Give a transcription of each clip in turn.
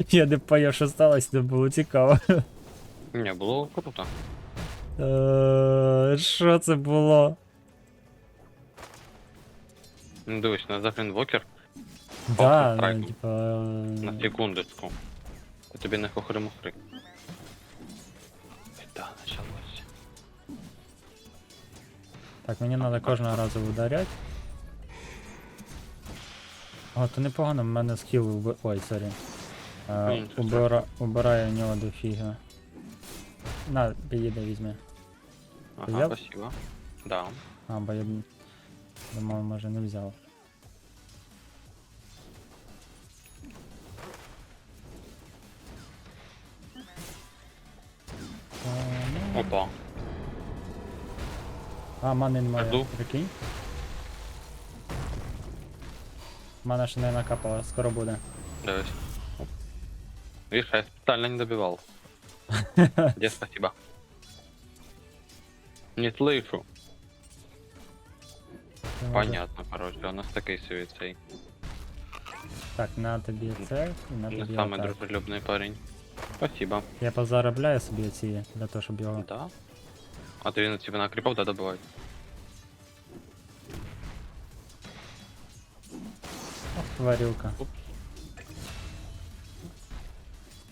Я не поняв, що сталося, це було цікаво. Ні, було круто. Е, Що це було? Ну, Дивись, на Зафрінвокер Да, ну, типа. на е, секундочку. Я тобі не хохри-мухри. Да, началось. Так, мені треба кожного разу ударять. О, то непогано, в мене скіл. Ой, сорі. Е, Ні, убира... Убирає в нього до фіга. На, підійде, візьми. Ага, Взяв? спасибо. Да. А, бо я думав, може не взяв. А, ну, Опа. А, мани немає, Жду. прикинь. Мана ще не накапала, скоро буде. Дивись. Видишь, я специально не добивал. Где спасибо? Не слышу. Ти може- Понятно, короче, у нас такий собі цей. Так, на тобі це і на Не тобі самый отак. дружелюбний парень. Спасибо. Я позаробляю собі ці, для того, щоб його. Да. А ты на тебе накрепал, да, добывать? Ох, тварюка. Оп.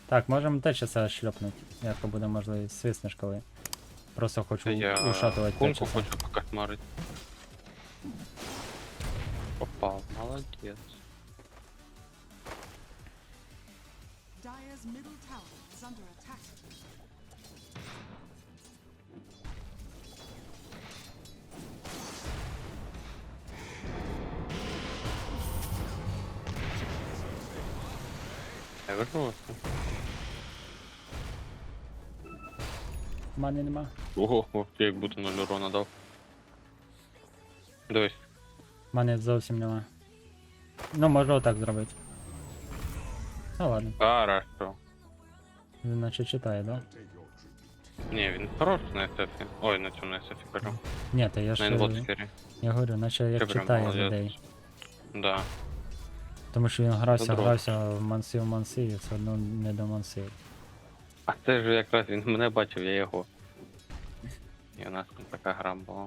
Так, можемо теж це шльопнути, якщо буде можливість. Свиснеш коли. Просто хочу Я ушатувати кунку хочу покошмарить. Попал, молодец. Dyer's middle tower is under attack. Я вернулся. Мани нема. Ого, ох, я як будто нуль урона дав. Дивись. Мани зовсім нема. Ну, можу отак зробити. Ну ладно, Хорошо. він наче читає, да? Не, він хороший на SF. Ой, на цьому на SF кажу. Ні, то я На ж. Я говорю, наче як Ти читає людей. Да. Тому що він грався, Добро. грався в манси в манси і все одно не до манси. А це ж якраз він мене бачив, я його. І у нас там така гра була.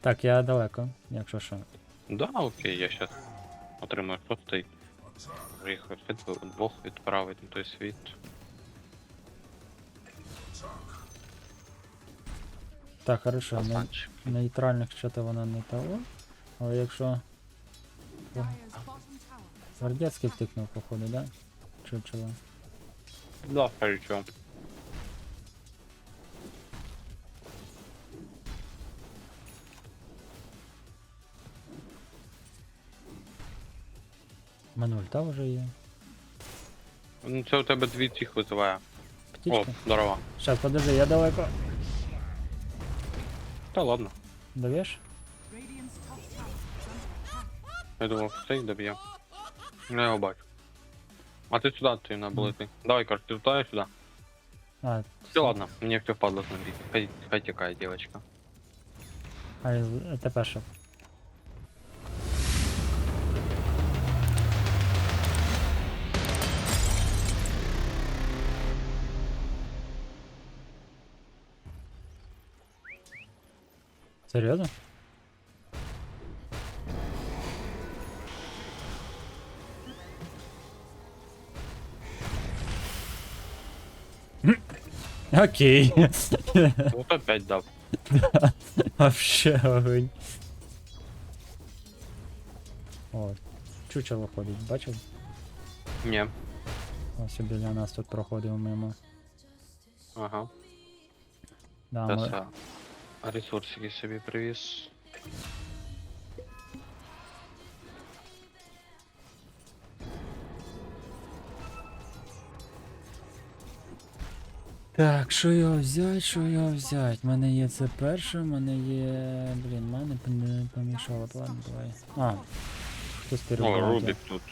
Так, я далеко, якщо що. Да, окей, я щас отримаю шостий. Їх від двох відправить на той світ. Так, хорошо, не, Красавчик. нейтральних що-то воно не того. Але якщо Dyer's bottom tower is Вардецький втикнув, походу, да? Чучело. Да, хорошо. У мене ульта вже є. Ну це у тебе дві цих визиває. О, здорово. Щас, подожди, я далеко. Та ладно. Attack. Я думав, цей доб'є. Я його бачу. А ти сюди ти на болити. Давай, Кар, ти лутаєш сюди. А, Все, ладно, мені все впадло смотрите. Хай, хай тікає, девочка. а з- тепер що? Окей. Вот опять дав. Вообще огонь. О, чучело ходить, бачив? Ні. Ось біля нас тут проходив мимо. Ага. Да, ми... ресурсики собі привіз. Так, що його взяти, що його взяти? У мене є це перше, в мене є. Блін, мене не помішало, ладно, давай. А. Хтось О, перебуває. Рубік тут.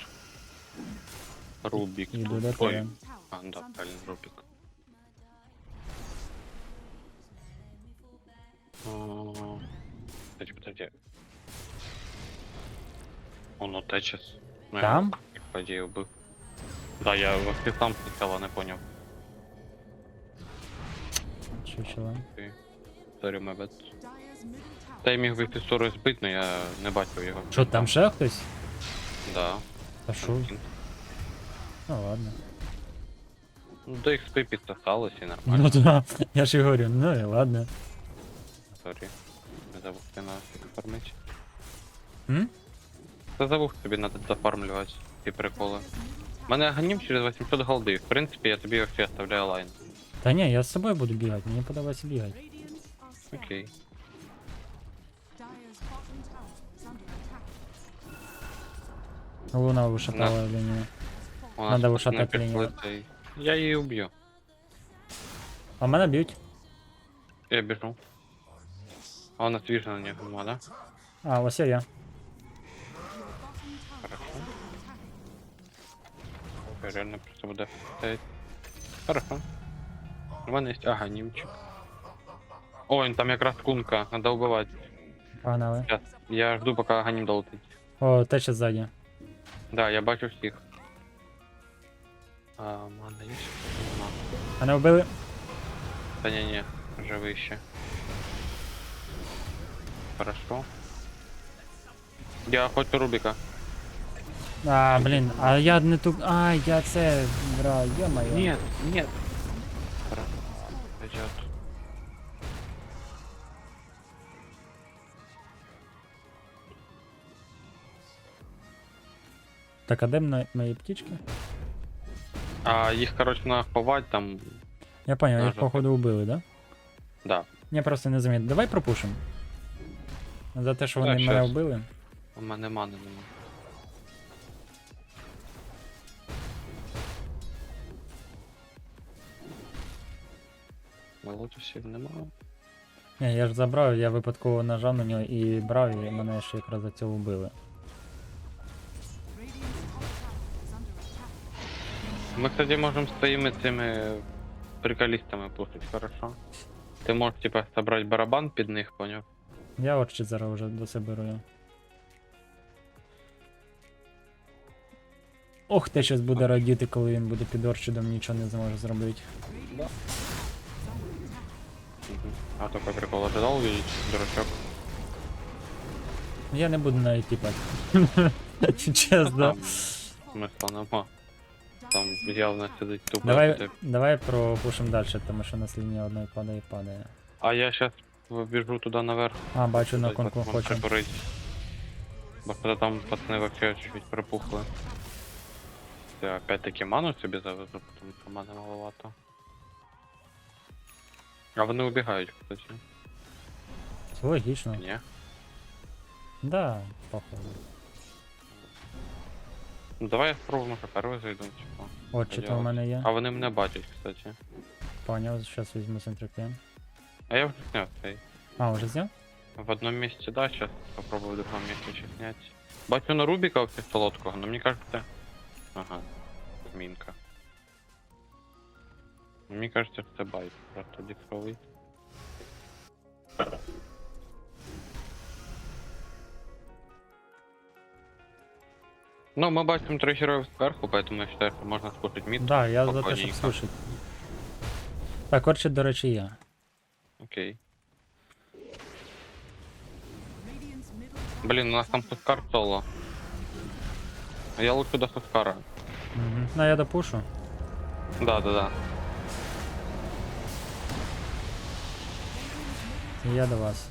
Рубік Іду тут. до Ой. тебе. А, да, правильно, Рубік. А, Подожди, подожди. Он утечет. Ну, я Там? його, По. Да, я вообще сам спочатку не поняв. Sorry, my bad. Dyer's Та я міг би пістолет збити, але я не бачив його. Що, там ще хтось? Да. Та кінь. Ну ладно. Ну, до XP підсосалось і нормально. Ну да, я ж і говорю, ну і ладно. Сорі. Не забув ти на фармить. М? Та забув тобі надо зафармлювати ці приколи. У мене ганім через 800 голди. В принципі, я тобі вообще оставляю лайн. Та ні, я з собою буду бігати, мені подобається бігати. Radiant are scared. Окей. Dyer's bottom tower is under attack. Луна вишатала лінію. У нас Надо тут вишатати не лінію. пішли цей- Я її уб'ю. А мене б'ють. Я біжу. А вона свіжа на нього нема, да? А, ось я я. Your bottom tower Хорошо. is under attack. Я реально просто буде стоять. Хорошо. У мене є ага, німчик. Ой, там якраз кунка, надо убивати. Погнали. Я, я жду, поки аганім долетить. О, тече ззаді. Да, я бачу всіх. А, мана є ще? Нема. Мене вбили. Та ні, ні, живий ще. Хорошо. Я хочу Рубіка. А, блін, а я не ту. А, я це. Бра, йо-моє. Нет, нет. Хорошо. Так, а де мно- мої птічки? А їх, короче, надо ховать там. Я поняв, їх походу вбили, да? Да. Я просто не замітив. Давай пропушимо. За те, що Так, вони мене щас. вбили. У мене мани нема. Лотосів нема. Ні, я ж забрав, я випадково нажав на нього і брав, і мене ще якраз за цього вбили. Ми, кстати, можемо з твоїми цими приколістами пушить, хорошо. Ти можеш, типа, собрати барабан під них, поняв? Я от ще зараз вже до себе беру. Ох, те щас буде радіти, коли він буде під орчидом, нічого не зможе зробити. А то по приколу ожидал увидеть, дурачок. Я не буду навіть тіпати. Чесно. Смисла нема. Там явно сидить тупо. Давай, давай пропушимо далі, тому що у нас лінія одної падає і падає. А я сейчас біжу туди наверх. А, бачу на конку хочу. Бо коли там пацани вообще чуть-чуть припухли. Я опять-таки ману собі завезу, тому що мани маловато. А вони убігають, кстати. Логічно. Ні. Да, походу. Ну давай я спробуємо, що перший зайду, типу. От чи то в мене є. А вони мене бачать, кстати. Поняв, зараз візьму центрифен. А я вже сняв цей. А, вже взяв? В одном месте, да, сейчас попробую в другом месте еще снять. Бачу на Рубика вообще солодкого, но мне кажется... Ага, змінка. Мені кажется, це байт, просто дисковий. Ну, мы бачим трое героев сверху, поэтому я считаю, что можно спушить мид. Да, я за те, щоб спокійненько. слушать. Так, орчид, до речі, я. Окей. Radiant's middle tower Блин, у нас там Сускар соло. Я лучше до Сускара. Угу. Ну, я допушу. Да, да, да. Я до вас.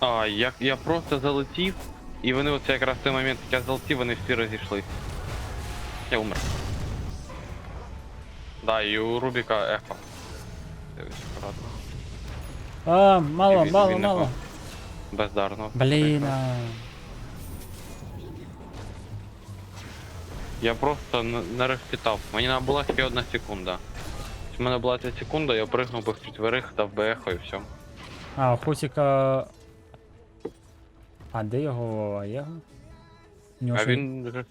А, я, я просто залетів, і вони оце якраз в той момент, як я залетів, вони всі розійшлись. Я умер. Да, і у Рубіка ехо. А, мало, Він- мало, він не мало. Бездарно. Блін. а. Я просто н- не розчитав. Мені треба була ще одна секунда. В мене була ця секунда, я пригнув би в четверих, дав би ехо і все. А, у Хусіка. А де його? А? У нього А що- він вже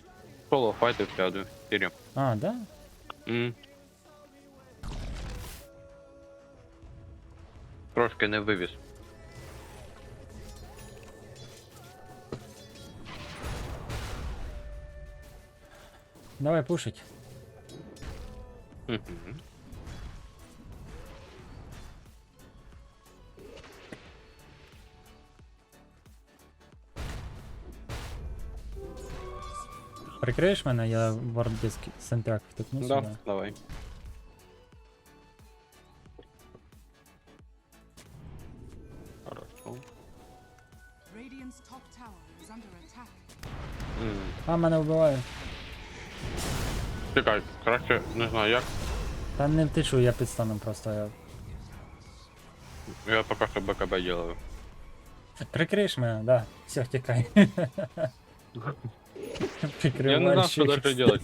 соло файтився один в 4. А, да? М. Трошки не вивіз. Давай пушить. Мгм. Прикриєш мене, я вардиск сентяк втикну Да, сюди. давай. Хорошо. М, А, мене вбивають. Чекай, краще, не знаю як. Та не втечу, я під станом просто. Я... Я поки що БКБ делаю. Прикриєш мене, да. Все, втікай. Я не знав, що далі делать.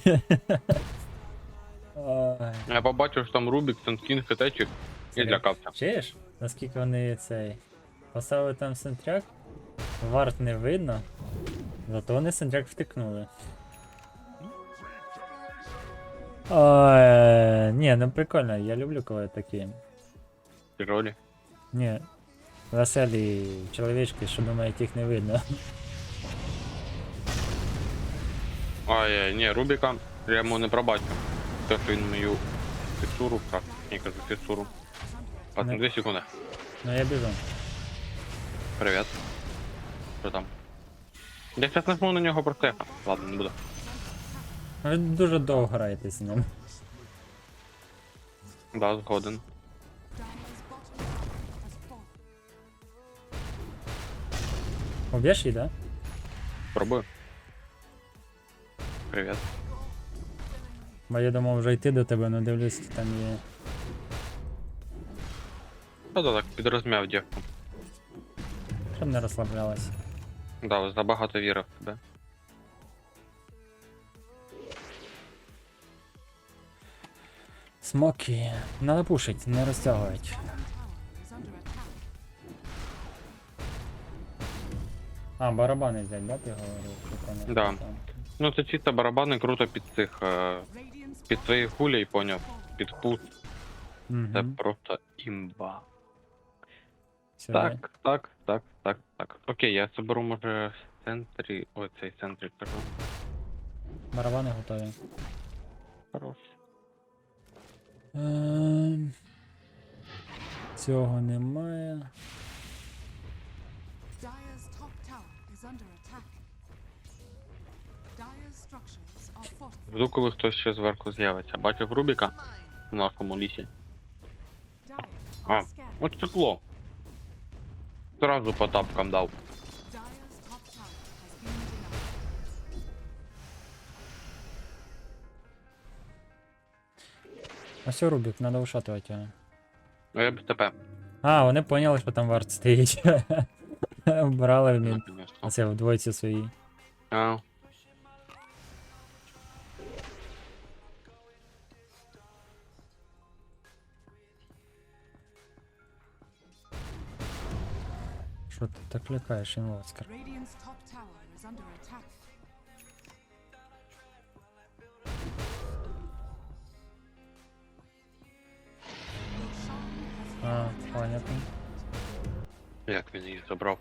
Я побачив, що там Рубік, Хетечик і Серйозно? злякався. Чуєш? Наскільки вони цей. Поставили там сентряк, варт не видно, зато вони сентряк втикнули. Ой, ні, ну прикольно, я люблю коли такі. Тяжолі. Ні. Веселі чоловічки, що думають, їх не видно. Ай, ні, Рубіка я йому не пробачив. Те, що він мою текстуру вкрав. Ні, кажу, текстуру. Ладно, Не- дві секунди. Ну я біжу. Привіт. Що там? Я зараз нажму на нього протеха. Ладно, не буду. Ви дуже довго граєте з ним. Да, згоден. Уб'єш її, да? Пробую. Привіт. Бо я думав вже йти до тебе, але дивлюсь, там є. Да, так підрозмяв дівку. Щоб не розслаблялась. Да, забагато віри в тебе. Смоки. Надо пушить, не розтягують. А, барабани взять, да, ти говорив? Прикольно. Да. Ну це чисто барабани круто під цих. е, під свої хулі, поняв. Під пуст. Це Угу. просто імба. Сюди. Так, так, так, так, так. Окей, я соберу, може, в центрі. Ой, цей центрі кажу. Барабани готові. Хорош. Ем... Цього немає. Dire's top tower is under attack. Жду, коли хтось ще зверху з'явиться. Бачив Рубіка в нашому лісі. А, от стекло. Зразу по тапкам дав. А все, Рубік, треба ушатувати його. Ну я б ТП. А, вони поняли, що там варт стоїть. Брали в мід. Наконец-то. В двойці свої. А, Що ти так лякаєш, has А, понятно. як він її забрав.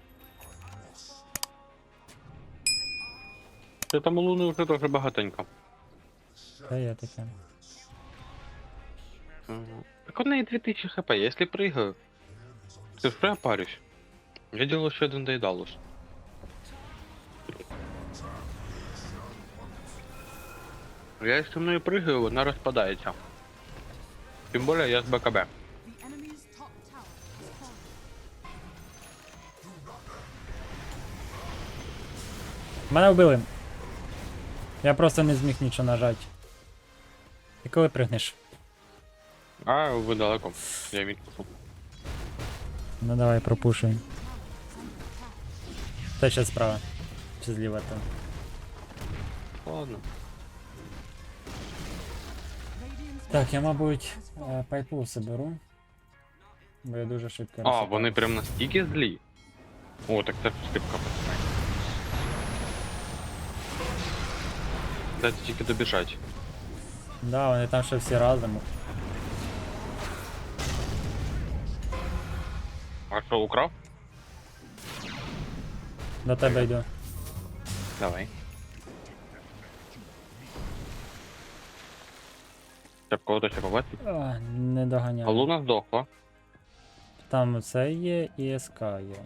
Це там луни вже дуже багатенько. Та є таке. Так у неї 2000 хп, я якщо пригаю. Ти що я парюсь? Я делаю ще один дейдалус. Я якщо мною пригаю, вона розпадається. Тим більше я з БКБ. Мене вбили. Я просто не зміг нічого нажати. Ти коли пригнеш? А, ви далеко. Я відпустив. Ну давай пропушуй. Та ще справа. Чи зліва там. Ладно. Radiant's Так, я, мабуть, е, пайпу соберу. Бо я дуже швидко А, розсипаю. вони прям настільки злі. О, так це скипка пацани. Дайте тільки добіжать. Да, вони там ще всі разом. А що, украв? До тебе йду. Давай. Щоб кого-то ще побачить. А, не доганяю. А Луна здохла. Там це є і СК є.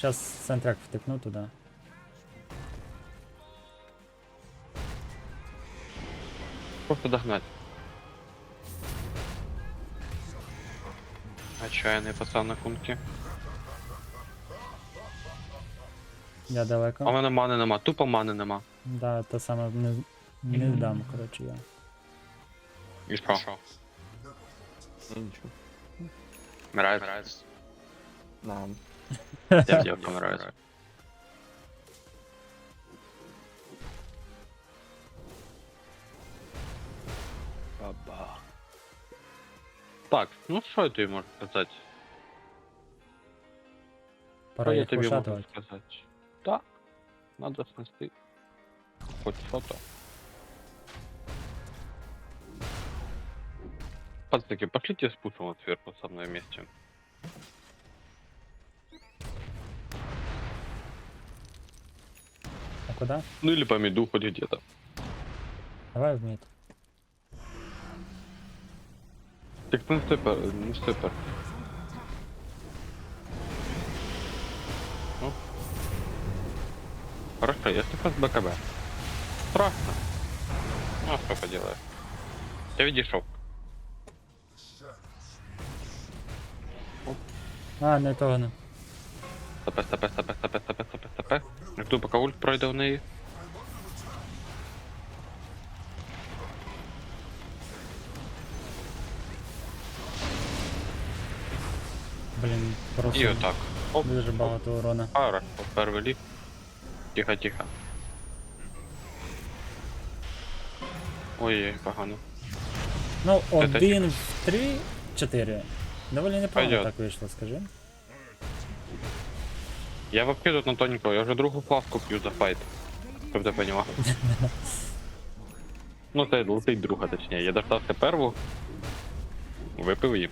Зараз центрак втикну туди. Просто догнать. Отчаянный пацан на пункті. Я А в далеко. мене мани нема, тупо мани нема. Да, те саме не, не здам, коротше я. І що? Ну нічого. Мирає. На. Я я помираю. Так, ну що я тобі можу сказати? Пора Що я їх тобі можу вишатувати. сказати? Так, надо снести. Хоть що-то. Пацаки, пошлите спушим вот сверху со мной вместе. А куди? Ну или по меду хоть где-то. Давай в мід. Так ну степер, ну степер. Ну. Хорошо, я степер с БКБ. Страшно. Ну, а что поделаешь. Я видишь шок. А, не того не. Стопе, стопе, стопе, стопе, стопе, стопе, стопе. Жду, поки ульт пройде в неї. Блін, просто І отак. Оп, дуже багато урона. Хорошо, перший ліфт. Тихо, тихо. Ой, погано. Ну, один в три, чотири. Доволі непогано Пойдет. так вийшло, скажи. Я вообще тут на тоненького, я вже другу фласку п'ю за файт. Щоб ти поняла. ну це летить друга, точніше. Я дождався перву. Випив її.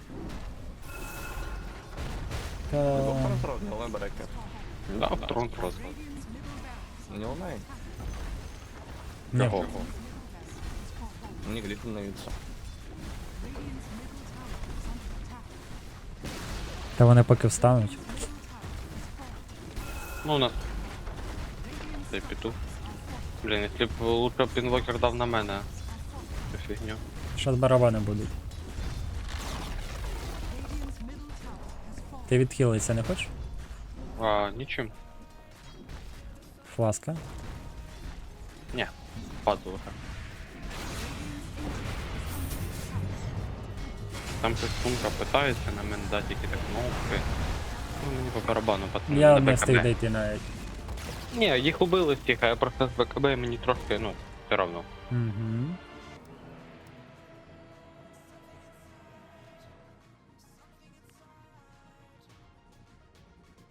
Але береке. Да, в трон просто. Не лунай. Ні. Чого? Мені глітом навіться. Та вони поки встануть. Ну у нас. Цей петух. Блін, якщо б лучше б інвокер дав на мене. Цю фігню. Щас барабани будуть. Ти відхилитися не хочеш? А, нічим. Фласка. Ні. Падло вже. Там щось сумка питається на мене дати так кнопки. Ну мені по барабану пацани. Я не встиг дійти навіть. Ні, їх убили всіх, а я просто з БКБ мені трошки, ну, все равно. Угу.